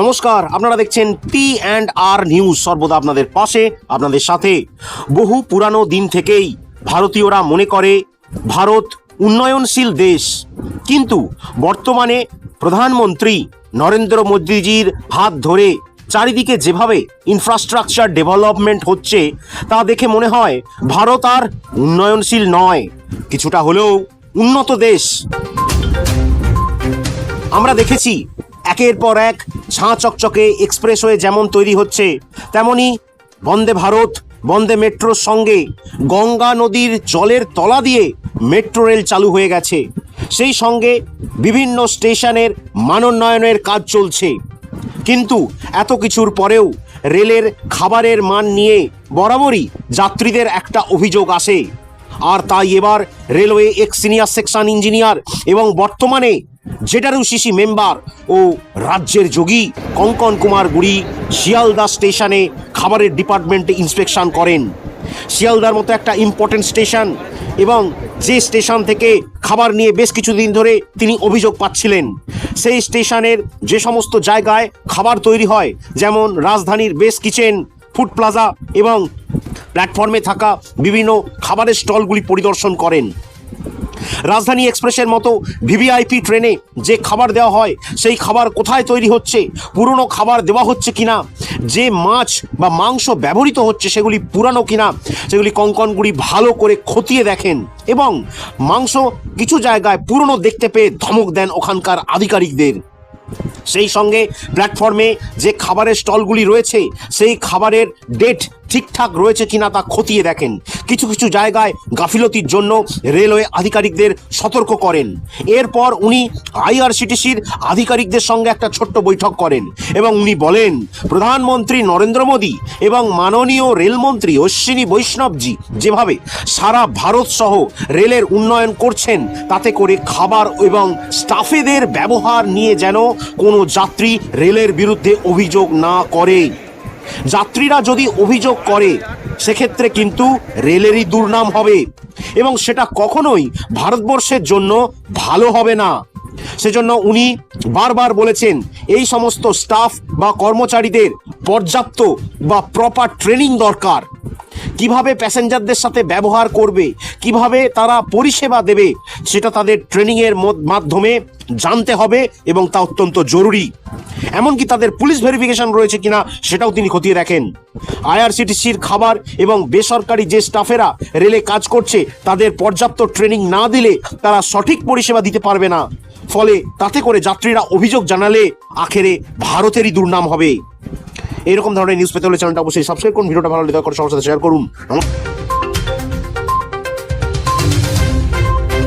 নমস্কার, আপনারা দেখছেন পি অ্যান্ড আর নিউজ সর্বদা আপনাদের পাশে, আপনাদের সাথে। বহু পুরানো দিন থেকেই ভারতীয়রা মনে করে, ভারত উন্নয়নশীল দেশ। কিন্তু বর্তমানে প্রধানমন্ত্রী নরেন্দ্র মোদীজির হাত ধরে চারিদিকে যেভাবে ইনফ্রাস্ট্রাকচার ডেভেলপমেন্ট হচ্ছে, তা দেখে মনে হয় ভারত আর উন্নয়নশীল নয়, কিছুটা হলেও উন্নত দেশ। আমরা দেখেছি, একের পর এক ঝাঁ চকচকে এক্সপ্রেসওয়ে যেমন তৈরি হচ্ছে, তেমনি বন্দে ভারত, বন্দে মেট্রোর সঙ্গে গঙ্গা নদীর জলের তলা দিয়ে মেট্রো রেল চালু হয়ে গেছে। সেই সঙ্গে বিভিন্ন স্টেশনের মানোন্নয়নের কাজ চলছে। কিন্তু এত কিছুর পরেও রেলের খাবারের মান নিয়ে বরাবরই যাত্রীদের একটা অভিযোগ আসে। আর তাই এবার railway ex senior section engineer এবং বর্তমানে জেডারুসিসি মেম্বার ও রাজ্যের যোগী কঙ্কন কুমার গুড়ি শিয়ালদা স্টেশনে খাবারের ডিপার্টমেন্টে ইন্সপেকশন করেন। শিয়ালদার মতো একটা ইম্পর্টেন্ট স্টেশন এবং যে স্টেশন থেকে খাবার নিয়ে বেশ কিছুদিন ধরে তিনি অভিযোগ পাচ্ছিলেন, সেই স্টেশনের যে সমস্ত জায়গায় খাবার তৈরি হয়, যেমন রাজধানীর বেস কিচেন, ফুড প্লাজা এবং প্ল্যাটফর্মে থাকা বিভিন্ন খাবারের স্টলগুলি পরিদর্শন করেন। রাজধানী এক্সপ্রেসের মতো ভিভিআইপি ট্রেনে যে খাবার দেওয়া হয়, সেই খাবার কোথায় তৈরি হচ্ছে, পুরনো খাবার দেওয়া হচ্ছে কিনা, যে মাছ বা মাংস ব্যবহৃত হচ্ছে সেগুলি পুরানো কিনা, সেগুলি কঙ্কনগুলি ভালো করে খতিয়ে দেখেন এবং মাংস কিছু জায়গায় পুরনো দেখতে পেয়ে ধমক দেন ওখানকার আধিকারিকদের। সেই সঙ্গে প্ল্যাটফর্মে যে খাবারের স্টলগুলি রয়েছে, সেই খাবারের ডেট ঠিকঠাক রয়েছে কিনা তা খতিয়ে দেখেন। কিছু কিছু জায়গায় গাফিলতির জন্য রেলওয়ে আধিকারিকদের সতর্ক করেন। এরপর উনি আইআরসিটিসির আধিকারিকদের সঙ্গে একটা ছোট্ট বৈঠক করেন এবং উনি বলেন, প্রধানমন্ত্রী নরেন্দ্র মোদী এবং মাননীয় রেলমন্ত্রী অশ্বিনী বৈষ্ণবজি যেভাবে সারা ভারত সহ রেলের উন্নয়ন করছেন, তাতে করে খাবার এবং স্টাফেদের ব্যবহার নিয়ে যেন কোনো যাত্রী রেলের বিরুদ্ধে অভিযোগ না করে। যাত্রীরা যদি অভিযোগ করে, সেক্ষেত্রে কিন্তু রেলেরই দুর্নাম হবে। এবং সেটা কখনোই ভারতবর্ষের জন্য ভালো হবে না। সেজন্য উনি বারবার বলেছেন, এই সমস্ত স্টাফ বা কর্মচারীদের পর্যাপ্ত বা প্রপার ট্রেনিং দরকার। কীভাবে প্যাসেঞ্জারদের সাথে ব্যবহার করবে, কীভাবে তারা পরিষেবা দেবে, সেটা তাদের ট্রেনিংয়ের মধ্য- মাধ্যমে জানতে হবে এবং তা অত্যন্ত জরুরি। এমনকি তাদের পুলিশ ভেরিফিকেশন রয়েছে কিনা সেটাও তিনি খতিয়ে দেখেন। আইআরসিটিসির খাবার এবং বেসরকারি যে স্টাফেরা রেলে কাজ করছে, তাদের পর্যাপ্ত ট্রেনিং না দিলে তারা সঠিক পরিষেবা দিতে পারবে না। ফলে তাতে করে যাত্রীরা অভিযোগ জানালে আখেরে ভারতেরই দুর্নাম হবে। এরকম ধরনের নিউজ পেতে হলে চ্যানেলটা অবশ্যই সাবস্ক্রাইব করুন, ভিডিওটা ভালো দয়া করে সবার সাথে শেয়ার করুন।